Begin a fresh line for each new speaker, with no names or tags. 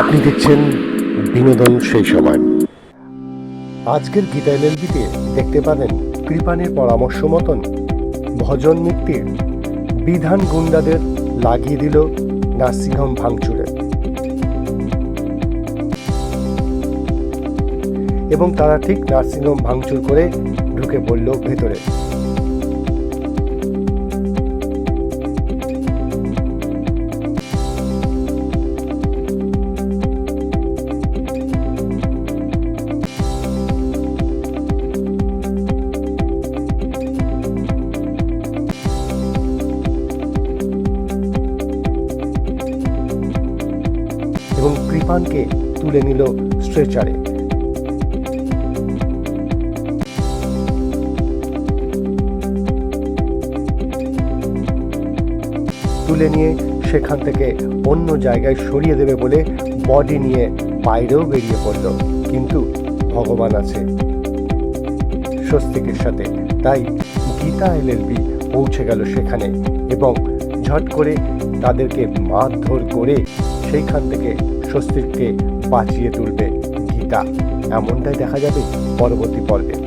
আপনি দেখছেন বিনোদন সেই সময়। আজকের গীতা এলএলবিতে দেখতে পাবেন কৃপানের পরামর্শ মতন ভজন মিত্তির বিধান গুন্ডাদের লাগিয়ে দিল নার্সিংহোম ভাঙচুরে। এবং তারা ঠিক নার্সিংহোম ভাঙচুর করে ঢুকে পড়ল ভেতরে। কৃপানকে তুলে নিল স্ট্রেচারে। তুলে নিয়ে সেখান থেকে অন্য জায়গায় সরিয়ে দেবে বলে বডি নিয়ে বাইরেও বেরিয়ে পড়ল, কিন্তু ভগবান আছে। স্বস্তিকের সাথে তাই গীতা এলএলবি পৌঁছে গেল সেখানে এবং ঝট করে তাদেরকে মারধর করে সেইখান থেকে স্বস্তিককে বাঁচিয়ে তুলবে গীতা। এমনটাই দেখা যাবে পরবর্তী পর্বে।